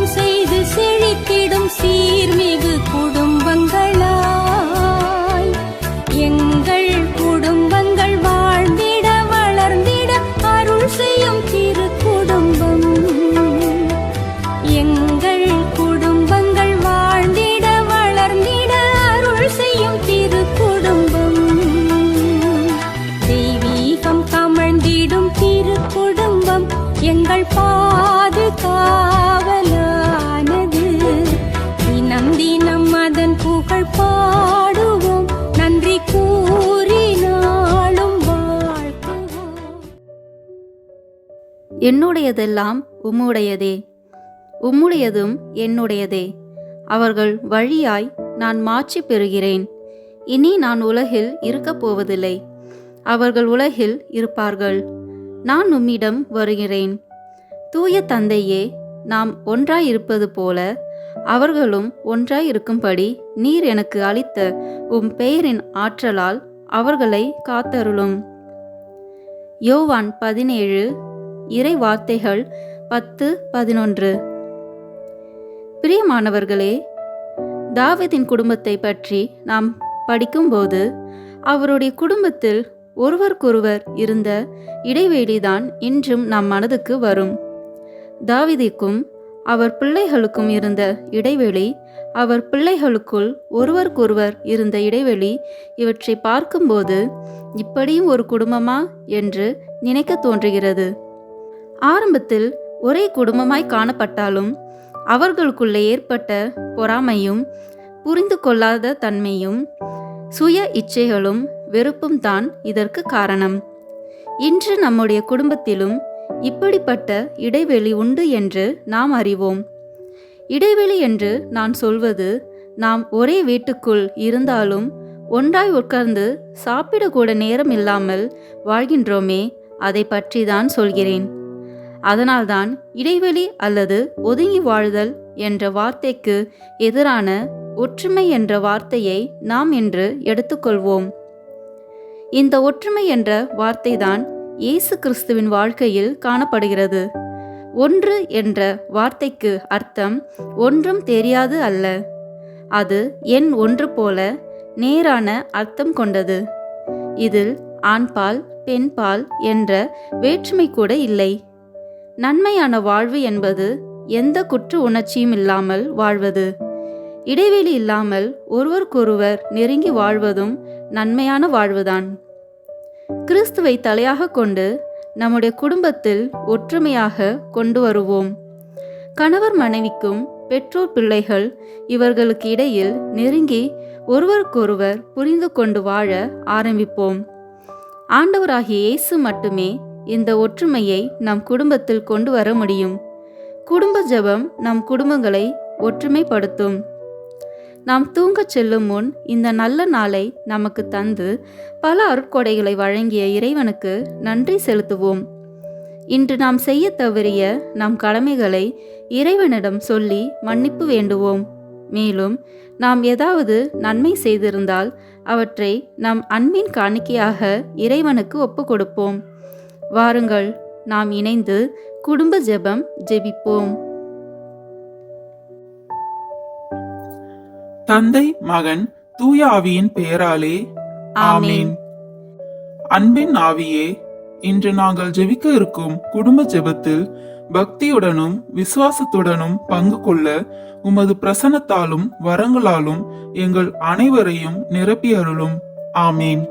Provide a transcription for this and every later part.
ஜெபம் செய்து செழித்திடும் சீர்மிகு குடும்பங்களா? என்னுடையதெல்லாம் உம்முடையதே. உம்முடையதும் என்னுடையதே. அவர்கள் வழியாய் நான் மாற்றி பெறுகிறேன். இனி நான் உலகில் இருக்கப் போவதில்லை. அவர்கள் உலகில் இருப்பார்கள். நான் உம்மிடம் வருகிறேன். தூய தந்தையே நாம் ஒன்றாய் இருப்பது போல அவர்களும் ஒன்றாய் இருக்கும்படி நீர் எனக்கு அளித்த உம் பெயரின் ஆற்றலால் அவர்களை காத்தருளும். யோவான் பதினேழு இறை வார்த்தைகள் பத்து பதினொன்று. பிரியமானவர்களே தாவீதின் குடும்பத்தை பற்றி நாம் படிக்கும்போது அவருடைய குடும்பத்தில் ஒருவருக்கொருவர் இருந்த இடைவெளிதான் இன்றும் நம் மனதுக்கு வரும். தாவிதிக்கும் அவர் பிள்ளைகளுக்கும் இருந்த இடைவெளி அவர் பிள்ளைகளுக்குள் ஒருவருக்கொருவர் இருந்த இடைவெளி இவற்றை பார்க்கும்போது இப்படியும் ஒரு குடும்பமா என்று நினைக்க தோன்றுகிறது. ஆரம்பத்தில் ஒரே குடும்பமாய் காணப்பட்டாலும் அவர்களுக்குள்ளே ஏற்பட்ட பொறாமையும் புரிந்து கொள்ளாத தன்மையும் சுய இச்சைகளும் வெறுப்பும் தான் இதற்கு காரணம். இன்று நம்முடைய குடும்பத்திலும் இப்படிப்பட்ட இடைவெளி உண்டு என்று நாம் அறிவோம். இடைவெளி என்று நான் சொல்வது நாம் ஒரே வீட்டுக்குள் இருந்தாலும் ஒன்றாய் உட்கார்ந்து சாப்பிடக்கூட நேரம் இல்லாமல் வாழ்கின்றோமே அதை பற்றி தான் சொல்கிறேன். அதனால்தான் இடைவெளி அல்லது ஒதுங்கி வாழ்தல் என்ற வார்த்தைக்கு எதிரான ஒற்றுமை என்ற வார்த்தையை நாம் இன்று எடுத்துக்கொள்வோம். இந்த ஒற்றுமை என்ற வார்த்தைதான் இயேசு கிறிஸ்துவின் வாழ்க்கையில் காணப்படுகிறது. ஒன்று என்ற வார்த்தைக்கு அர்த்தம் ஒன்றும் தெரியாது அல்ல. அது என் ஒன்று போல நேரான அர்த்தம் கொண்டது. இதில் ஆண்பால் பெண்பால் என்ற வேற்றுமை கூட இல்லை. நன்மையான வாழ்வு என்பது எந்த குற்ற உணர்ச்சியும் இல்லாமல் வாழ்வது. இடைவெளி இல்லாமல் ஒருவருக்கொருவர் நெருங்கி வாழ்வதும் நன்மையான வாழ்வுதான். கிறிஸ்துவை தலையாக கொண்டு நம்முடைய குடும்பத்தில் ஒற்றுமையாக கொண்டு வருவோம். கணவர் மனைவிக்கும் பெற்றோர் பிள்ளைகள் இவர்களுக்கு இடையில் நெருங்கி ஒருவருக்கொருவர் புரிந்து கொண்டு வாழ ஆரம்பிப்போம். ஆண்டவராகிய இயேசு மட்டுமே இந்த ஒற்றுமையை நம் குடும்பத்தில் கொண்டு வர முடியும். குடும்ப ஜெபம் நம் குடும்பங்களை ஒற்றுமைப்படுத்தும். நாம் தூங்கச் செல்லும் முன் இந்த நல்ல நாளை நமக்கு தந்து பல அருட்கொடைகளை வழங்கிய இறைவனுக்கு நன்றி செலுத்துவோம். இன்று நாம் செய்ய தவறிய நம் கடமைகளை இறைவனிடம் சொல்லி மன்னிப்பு வேண்டுவோம். மேலும் நாம் ஏதாவது நன்மை செய்திருந்தால் அவற்றை நம் அன்பின் காணிக்கையாக இறைவனுக்கு ஒப்பு கொடுப்போம் வாருங்கள் நாம் இணைந்து குடும்ப ஜெபம் ஜெபிப்போம். தந்தை மகன் தூய ஆவியின் பெயராலே ஆமீன். அன்பின் ஆவியே இன்று நாங்கள் ஜெபிக்க இருக்கும் குடும்ப ஜெபத்தில் பக்தியுடனும் விசுவாசத்துடனும் பங்கு கொள்ள உமது பிரசன்னத்தாலும் வரங்களாலும் எங்கள் அனைவரையும் நிரப்பி அருளும் ஆமீன்.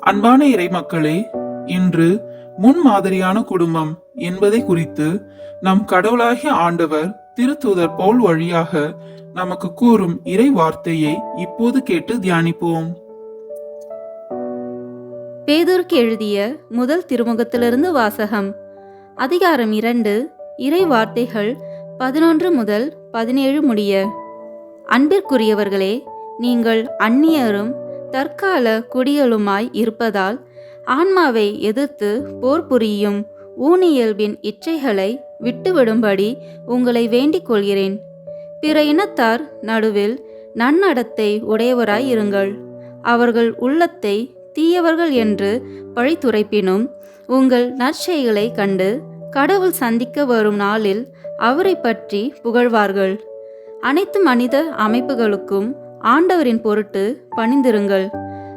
அன்பான இறைமக்களே இன்று முன்மாதிரியான குடும்பம் என்பதை குறித்து நம் கடவுளாகிய ஆண்டவர் திருத்தூதர் பவுல் வழியாக நமக்கு கூறும் இறை வார்த்தையை இப்போது கேட்டு தியானிப்போம். பேதூருக்கு எழுதிய முதல் திருமுகத்திலிருந்து வாசகம் அதிகாரம் இரண்டு இறை வார்த்தைகள் பதினொன்று முதல் பதினேழு முடிய. அன்பிற்குரியவர்களே நீங்கள் அந்நியரும் தற்கால குடிகளுமாய் இருப்பதால் ஆன்மாவை எதிர்த்து போர் புரியும் ஊனியல்பின் இச்சைகளை விட்டுவிடும்படி உங்களை வேண்டிக் கொள்கிறேன். பிற இனத்தார் நடுவில் நன்னடத்தை உடையவராய் இருங்கள். அவர்கள் உள்ளத்தை தீயவர்கள் என்று பழித்துரைப்பினும் உங்கள் நற்செய்களை கண்டு கடவுள் சந்திக்க வரும் நாளில் அவரை பற்றி புகழ்வார்கள். அனைத்து மனித அமைப்புகளுக்கும் ஆண்டவரின் பொருட்டு பணிந்திருங்கள்.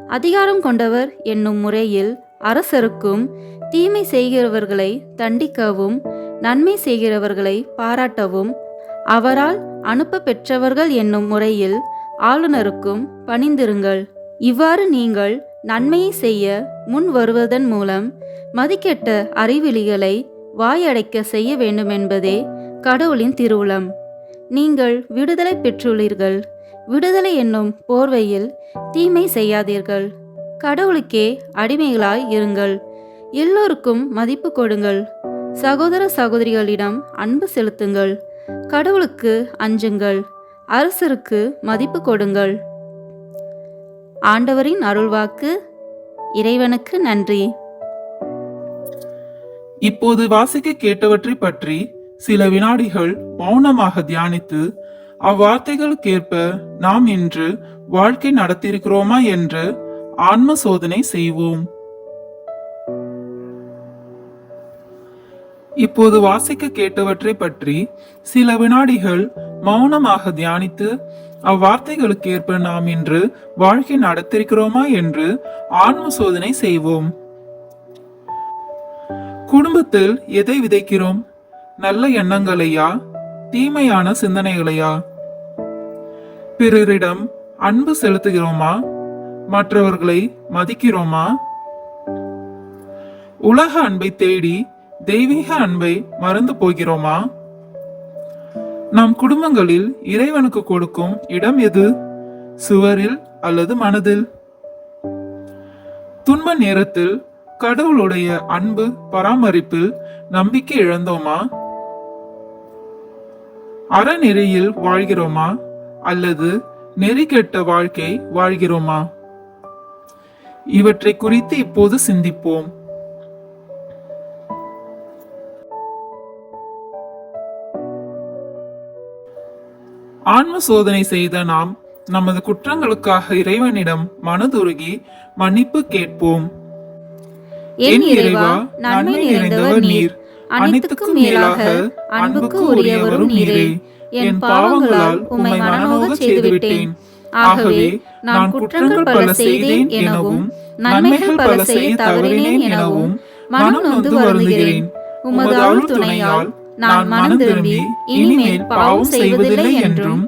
அதிகாரம் கொண்டவர் என்னும் முறையில் அரசருக்கும் தீமை செய்கிறவர்களை தண்டிக்கவும் நன்மை செய்கிறவர்களை பாராட்டவும் அவரால் அனுப்ப பெற்றவர்கள் என்னும் முறையில் ஆளுநருக்கும் பணிந்திருங்கள். இவ்வாறு நீங்கள் நன்மையை செய்ய முன் வருவதன் மூலம் மதிக்கெட்ட அறிவிலிகளை வாயடைக்க செய்ய வேண்டுமென்பதே கடவுளின் திருவுளம். நீங்கள் விடுதலை பெற்றுள்ளீர்கள். விடுதலை என்னும் போர்வையில் தீமை செய்யாதீர்கள். கடவுளுக்கே அடிமைகளாய் இருங்கள். எல்லோருக்கும் மதிப்பு கொடுங்கள். சகோதர சகோதரிகளிடம் அன்பு செலுத்துங்கள். கடவுளுக்கு அஞ்சுங்கள். அரசருக்கு மதிப்பு கொடுங்கள். ஆண்டவரின் அருள்வாக்கு இறைவனுக்கு நன்றி. இப்போது வாசிக்க கேட்டவற்றை பற்றி சில வினாடிகள் மௌனமாக தியானித்து அவ்வார்த்தைகளுக்கேற்ப நாம் இன்று வாழ்க்கை நடத்தியிருக்கிறோமா என்று ஆன்ம சோதனை செய்வோம். இப்போது வாசிக்க கேட்டவற்றை பற்றி சில வினாடிகள் மௌனமாக தியானித்து அவ்வார்த்தைகளுக்கேற்ப நாம் இன்று வாழ்க்கை நடத்திருக்கிறோமா என்று ஆன்ம சோதனை செய்வோம். குடும்பத்தில் எதை விதைக்கிறோம்? நல்ல எண்ணங்களையா? தீமையான சிந்தனைகளையா? பிறரிடம் அன்பு செலுத்துகிறோமா? மற்றவர்களை மதிக்கிறோமா? உலக அன்பை தேடி தெய்வீக அன்பை மறந்து போகிறோமா? நம் குடும்பங்களில் இறைவனுக்கு கொடுக்கும் இடம் எது? சுவரில் அல்லது மனதில்? துன்ப நேரத்தில் கடவுளுடைய அன்பு பராமரிப்பில் நம்பிக்கை இழந்தோமா? அறநெறியில் வாழ்கிறோமா? அல்லது நெறிகெட்ட வாழ்க்கை வாழ்கிறோமா? இவற்றை குறித்து இப்போது சிந்திப்போம். ஆன்ம சோதனை செய்த நாம் நமது குற்றங்களுக்காக இறைவனிடம் மனதுருகி மன்னிப்பு கேட்போம். என் இறைவா நன்மை நிறைந்தவர் நீர். அனைத்துக்கும் மேலாக அன்புக்கு உரியவரும் நீரே. என் பாவங்களால் உம்மை மனநோகச் செய்துவிட்டேன். ஆகவே நான் குற்றங்கள் பல செய்தேன் எனவும் நன்மைகள் பல செய்ய தவறினேன் எனவும் மனம் நொந்து வருந்துகிறேன். உமது அருள் துணையால் நான் மனம் திரும்பி இனிமேல் பாவம் செய்வதில்லை என்றும்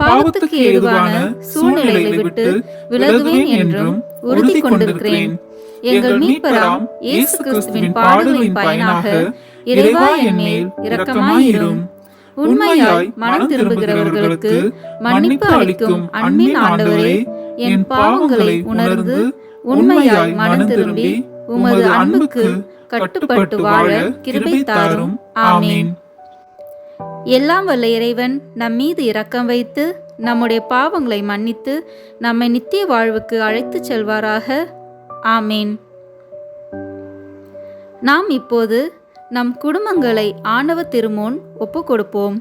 பாவத்துக்கு ஏதுவான சூழ்நிலைகளை விட்டு விலகுவேன் என்றும் உறுதி கொண்டிருக்கிறேன். எங்கள் மீட்பராம் இயேசு கிறிஸ்துவின் பாடுகளின் பயனாக இறைவா என் மேல் இரக்கமாயிரும். உண்மையாய் மனம் திரும்புகிறவர்களுக்கு மன்னிப்பு அளிக்கும் அன்பின் ஆண்டவரே என் பாவங்களை உணர்ந்து உண்மையாய் மனம் திரும்பி உமது அன்புக்கு கட்டுப்பட்டு வாழ கிருபை தாரும். ஆமீன். எல்லாம் வல்ல இறைவன் நம் மீது இரக்கம் வைத்து நம்முடைய பாவங்களை மன்னித்து நம்மை நித்திய வாழ்வுக்கு அழைத்துச் செல்வாராக. ஆமீன். நாம் இப்போது நம் குடும்பங்களை ஆண்டவர் திருமுன் ஒப்பு கொடுப்போம்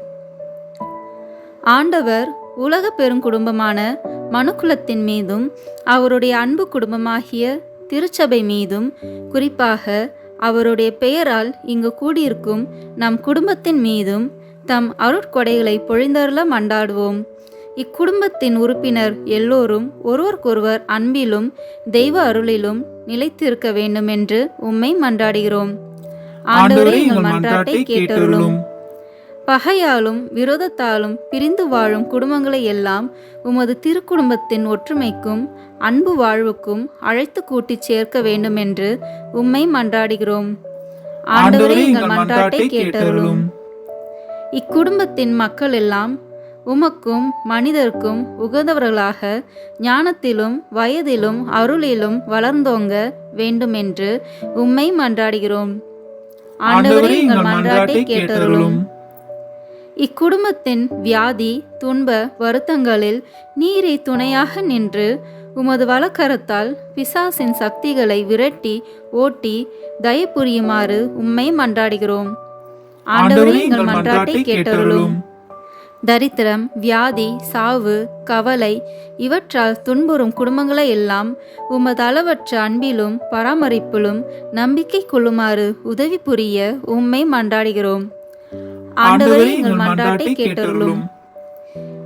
ஆண்டவர் உலக பெருங்குடும்பமான மனுக்குலத்தின் மீதும் அவருடைய அன்பு குடும்பமாகிய திருச்சபை மீதும் குறிப்பாக அவருடைய பெயரால் இங்கு கூடியிருக்கும் நம் குடும்பத்தின் மீதும் தம் அருட்கொடைகளை பொழிந்தருள மண்டாடுவோம். இக்குடும்பத்தின் உறுப்பினர் எல்லோரும் ஒருவருக்கொருவர் அன்பிலும் தெய்வ அருளிலும் நிலைத்திருக்க வேண்டும் என்று உம்மை மன்றாடுகிறோம். ஆண்டவரே எங்கள் மன்றாட்டை கேட்டருளும். பகையாலும் விரோதத்தாலும் பிரிந்து வாழும் குடும்பங்களை எல்லாம் உமது திருக்குடும்பத்தின் ஒற்றுமைக்கும் அன்பு வாழ்வுக்கும் அழைத்து கூட்டிச் சேர்க்க வேண்டும் என்று உம்மை மன்றாடுகிறோம். ஆண்டவரே எங்கள் மன்றாட்டை கேட்டருளும். இக்குடும்பத்தின் மக்கள் எல்லாம் உமக்கும் மனிதர்க்கும் உகந்தவர்களாக ஞானத்திலும் வயதிலும் அருளிலும் வளர்ந்தோங்க வேண்டுமென்று உம்மை மன்றாடுகிறோம். ஆண்டவரே எங்கள் மன்றாட்டை கேட்டருளும். இக்குடும்பத்தின் வியாதி துன்ப வருத்தங்களில் நீரை துணையாக நின்று உமது வலக்கரத்தால் பிசாசின் சக்திகளை விரட்டி ஓட்டி தயை புரியுமாறு உம்மை மன்றாடுகிறோம். ஆண்டவரே எங்கள் மன்றாட்டை கேட்டருளும். தரித்திரம் வியாதி சாவு கவலை இவற்றால் துன்புறும் குடும்பங்களை எல்லாம் உமது அளவற்ற அன்பிலும் பராமரிப்பிலும் நம்பிக்கை கொள்ளுமாறு உதவி புரிய உம்மை மன்றாடுகிறோம். ஆண்டவரே எங்கள் மன்றாட்டை கேட்டருளும்.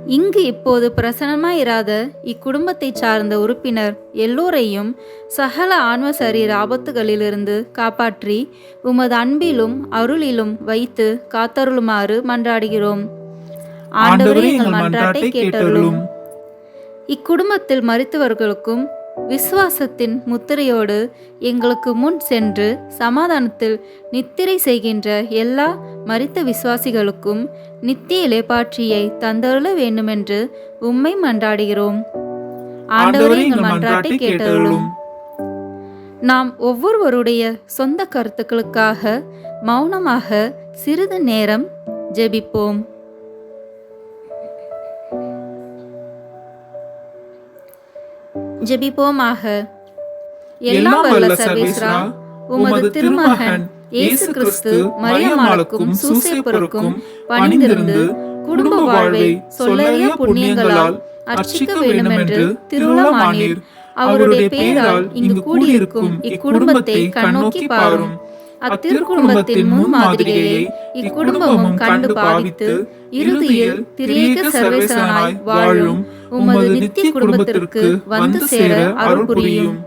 இங்கு இப்போது பிரசன்னமாயிராத இக்குடும்பத்தைச் சார்ந்த உறுப்பினர் எல்லோரையும் சகல ஆன்ம சரீர ஆபத்துகளிலிருந்து காப்பாற்றி உமது அன்பிலும் அருளிலும் வைத்து காத்தருளுமாறு மன்றாடுகிறோம். ஆண்டவரே எங்கள் மன்றாட்டை கேட்டருளும். இக்குடும்பத்தில் மரித்தவர்களுக்கும் விசுவாசத்தின் முத்திரையோடு எங்களுக்கு முன் சென்று சமாதானத்தில் நித்திரை செய்கின்ற எல்லா மரித்த விசுவாசிகளுக்கும் நித்திய இலைப்பாற்றியை தந்தருள வேண்டுமென்று உம்மை மன்றாடுகிறோம். ஆண்டவரே எங்கள் மன்றாட்டை கேட்டருளும். நாம் ஒவ்வொருவருடைய சொந்த கருத்துக்களுக்காக மௌனமாக சிறிது நேரம் ஜெபிப்போம். ஜெபிப்போமாக. எல்லாம் வல்ல சர்வேஸ்வரா. உமது திருமகன் இயேசு கிறிஸ்து மரியமாளுக்கும் சூசேப்பருக்கும் பணிந்திருந்து குடும்ப வாழ்வை சொல்லறிய புண்ணியங்களால் அர்ச்சிக்க வேண்டுமென்று திருவுளமானீர். அவருடைய பெயரால் இங்கு கூடியிருக்கும் இக்குடும்பத்தை கண்ணோக்கி பாரும். அத்திருக்குடும்பத்தின் முன்மாதிரியை இக்குடும்பமும் கண்டு பாவித்து இறுதியில் திரியேக சர்வேசனாய் வாழும் உமது நித்திய குடும்பத்திற்கு வந்து சேர அருள் புரியும்.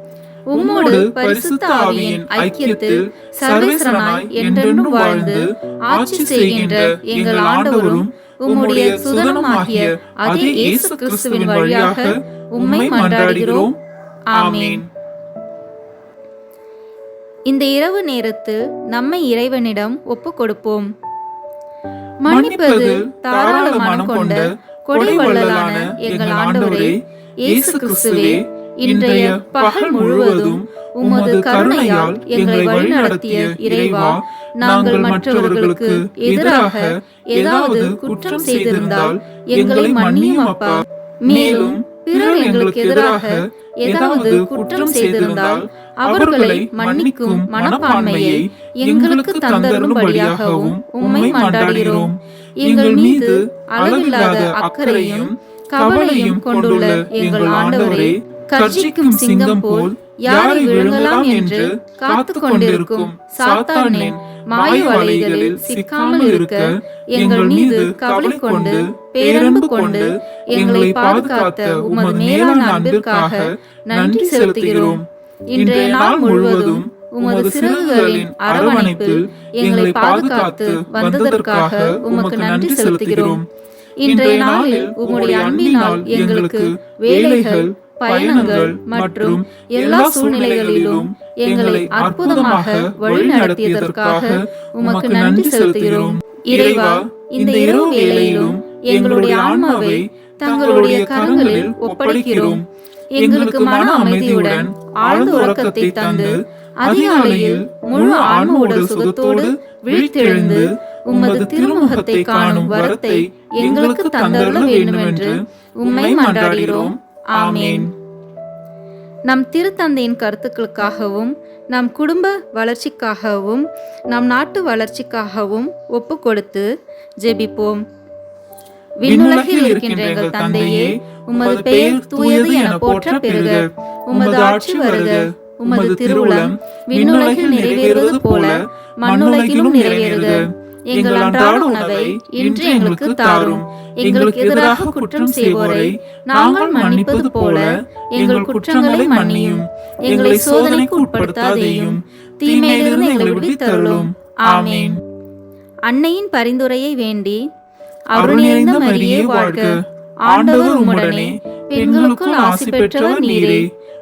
உம்மோடு பரிசுத்த ஆவியின் ஐக்கியத்தில் சர்வேசனாய் என்றென்றும் வாழ்ந்து ஆட்சி செய்கின்ற எங்கள் ஆண்டவரும் உம்முடைய சுதனமாகிய அதே இயேசு கிறிஸ்துவின் வழியாக உம்மை மன்றாடுகிறோம். ஆமென். இந்த இரவு நேரத்தில் நம்மை இறைவனிடம் ஒப்புக் கொடுப்போம் மன்னிப்பது தாராள மனம் கொண்ட கொடை வள்ளலான எங்கள் ஆண்டவரே இயேசு கிறிஸ்துவே இன்றைய பகல் முழுவதும் உமது கருணையால் எங்களை வழிநடத்திய இறைவா நாங்கள் மற்றவர்களுக்கு எதிராக ஏதாவது குற்றம் செய்திருந்தால் எங்களை மன்னியும் அப்பா. மேலும் பிறர் எங்களுக்கு எதிராக ஏதாவது குற்றம் செய்திருந்தால் அவர்களை மன்னிக்கும் மனப்பான்மையை எங்களுக்கு தந்தருளும்படியாகவும் உம்மை மன்றாடுகிறோம். எங்கள் மீது அளவில்லாத அக்கறையும் கவலையும் கொண்டுள்ள எங்கள் ஆண்டவரே கர்ஜிக்கும் சிங்கம் போல் யாரை விழுங்கலாம் என்று காத்து கொண்டிருக்கும் சாத்தானின் மாய வலைகளில் சிக்காமல் இருக்க எங்கள் மீது கவலை கொண்டு பேரன்பு கொண்டு எங்களை பாதுகாத்த உமது மேலான அன்பிற்காக நன்றி செலுத்துகிறோம். இன்றைய நாள் முழுவதும் உமது சிறகுகளின் அரவணைப்பில் எங்களை பாதுகாத்து வந்ததற்காக உமக்கு நன்றி செலுத்துகிறோம். இன்றைய நாளில் உம்முடைய அன்பினால் எங்களுக்கு வேலைகள் பயணங்கள் மற்றும் எல்லா சூழ்நிலைகளிலும் எங்களை அற்புதமாக வழிநடத்தியதற்காக உமக்கு நன்றி செலுத்துகிறோம். இறைவா இந்த இரவு வேளையிலும் எங்களுடைய ஆன்மாவை தங்களுடைய கரங்களில் ஒப்படைக்கிறோம். எங்களுக்கு மன அமைதியுடன் ஆழ்ந்த உறக்கத்தை தந்து அதிகாலையில் முழு ஆன்ம உடல் சுகத்தோடு விழித்தெழுந்து உமது திருமுகத்தை காணும் வரத்தை எங்களுக்கு தந்தருள வேண்டுமென்று உம்மை மன்றாடுகிறோம். ஆமேன். நம் திருத்தந்தையின் கருத்துக்களுக்காகவும் நம் குடும்ப வளர்ச்சிக்காகவும் நம் நாட்டு வளர்ச்சிக்காகவும் ஒப்பு கொடுத்து ஜெபிப்போம். விண்ணுலகில் இருக்கின்ற எங்கள் தந்தையே உமது பெயர் தூயது என போற்ற பெறுக. உமது ஆட்சி வருக. உமது திருவுளம் விண்ணுலகில் நிறைவேறுவது போல மண்ணுலகிலும் நிறைவேறுக எங்கள் அன்றாட உணவை இன்று எங்களுக்கு தாரும். எங்களுக்கு எதிராக குற்றம் செய்வோரை நாங்கள் மன்னிப்பது போல எங்கள் குற்றங்களை மன்னியும். எங்களை சோதனைக்கு உட்படுத்தாதேயும். தீமையிலிருந்து எங்களை விடுவித்தருளும் ஆமேன். அன்னையின் பரிந்துரையை வேண்டி அருள் நிறைந்த மரியே வாழ்க. ஆண்டவர் உம்முடனே பெண்களுக்குள் ஆசி பெற்றவர் நீரே.